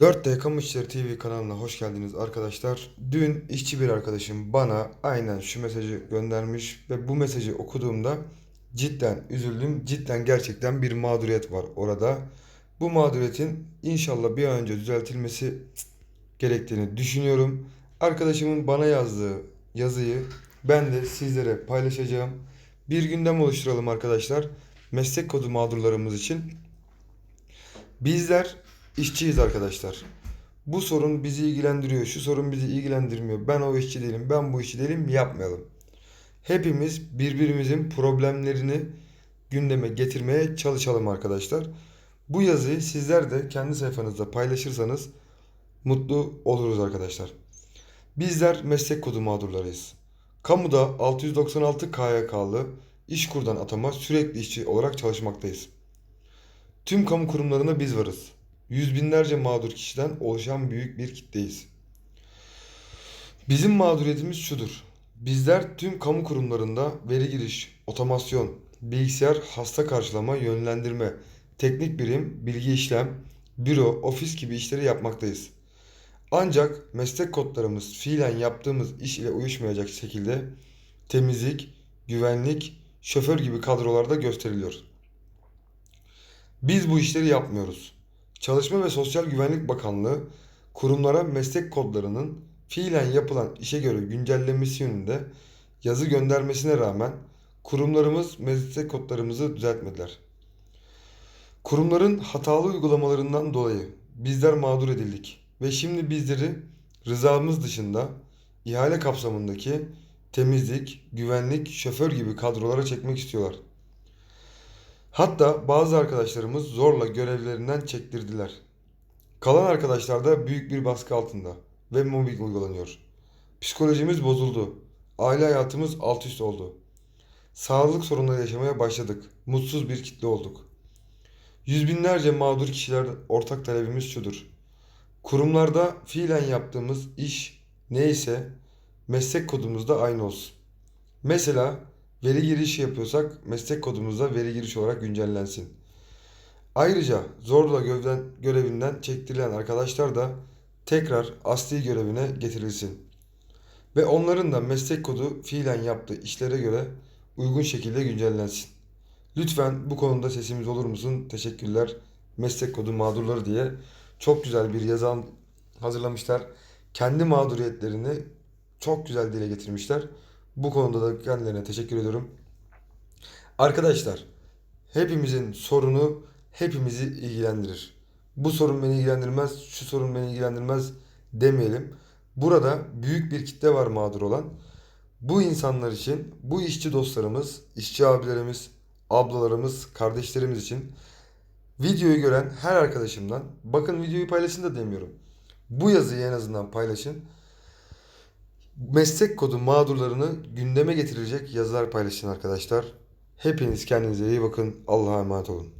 4D Kamu İşleri TV kanalına hoş geldiniz arkadaşlar. Dün işçi bir arkadaşım bana aynen şu mesajı göndermiş ve bu mesajı okuduğumda cidden üzüldüm. Cidden gerçekten bir mağduriyet var orada. Bu mağduriyetin inşallah bir an önce düzeltilmesi gerektiğini düşünüyorum. Arkadaşımın bana yazdığı yazıyı ben de sizlere paylaşacağım. Bir gündem oluşturalım arkadaşlar. Meslek kodu mağdurlarımız için. Bizler işçiyiz arkadaşlar. Bu sorun bizi ilgilendiriyor, şu sorun bizi ilgilendirmiyor. Ben o işçi değilim, ben bu işçi değilim yapmayalım. Hepimiz birbirimizin problemlerini gündeme getirmeye çalışalım arkadaşlar. Bu yazıyı sizler de kendi sayfanızda paylaşırsanız mutlu oluruz arkadaşlar. Bizler meslek kodu mağdurlarıyız. Kamuda 696 KYK'lı İşkur'dan atama sürekli işçi olarak çalışmaktayız. Tüm kamu kurumlarında biz varız. Yüz binlerce mağdur kişiden oluşan büyük bir kitleyiz. Bizim mağduriyetimiz şudur. Bizler tüm kamu kurumlarında veri giriş, otomasyon, bilgisayar, hasta karşılama, yönlendirme, teknik birim, bilgi işlem, büro, ofis gibi işleri yapmaktayız. Ancak meslek kodlarımız fiilen yaptığımız iş ile uyuşmayacak şekilde temizlik, güvenlik, şoför gibi kadrolarda gösteriliyor. Biz bu işleri yapmıyoruz. Çalışma ve Sosyal Güvenlik Bakanlığı kurumlara meslek kodlarının fiilen yapılan işe göre güncellenmesi yönünde yazı göndermesine rağmen kurumlarımız meslek kodlarımızı düzeltmediler. Kurumların hatalı uygulamalarından dolayı bizler mağdur edildik ve şimdi bizleri rızamız dışında ihale kapsamındaki temizlik, güvenlik, şoför gibi kadrolara çekmek istiyorlar. Hatta bazı arkadaşlarımız zorla görevlerinden çektirdiler. Kalan arkadaşlar da büyük bir baskı altında ve mobbing uygulanıyor. Psikolojimiz bozuldu. Aile hayatımız alt üst oldu. Sağlık sorunları yaşamaya başladık. Mutsuz bir kitle olduk. Yüz binlerce mağdur kişiler ortak talebimiz şudur. Kurumlarda fiilen yaptığımız iş neyse meslek kodumuz da aynı olsun. Mesela veri girişi yapıyorsak meslek kodumuzda veri giriş olarak güncellensin. Ayrıca zorla gövden, görevinden çektirilen arkadaşlar da tekrar asli görevine getirilsin. Ve onların da meslek kodu fiilen yaptığı işlere göre uygun şekilde güncellensin. Lütfen bu konuda sesimiz olur musun? Teşekkürler. Meslek kodu mağdurları diye çok güzel bir yazı hazırlamışlar. Kendi mağduriyetlerini çok güzel dile getirmişler. Bu konuda da kendilerine teşekkür ediyorum. Arkadaşlar, hepimizin sorunu hepimizi ilgilendirir. Bu sorun beni ilgilendirmez, şu sorun beni ilgilendirmez demeyelim. Burada büyük bir kitle var mağdur olan. Bu insanlar için, bu işçi dostlarımız, işçi abilerimiz, ablalarımız, kardeşlerimiz için videoyu gören her arkadaşımdan, bakın videoyu paylaşın da demiyorum. Bu yazıyı en azından paylaşın meslek kodu mağdurlarını gündeme getirecek yazılar paylaşın arkadaşlar. Hepiniz kendinize iyi bakın. Allah'a emanet olun.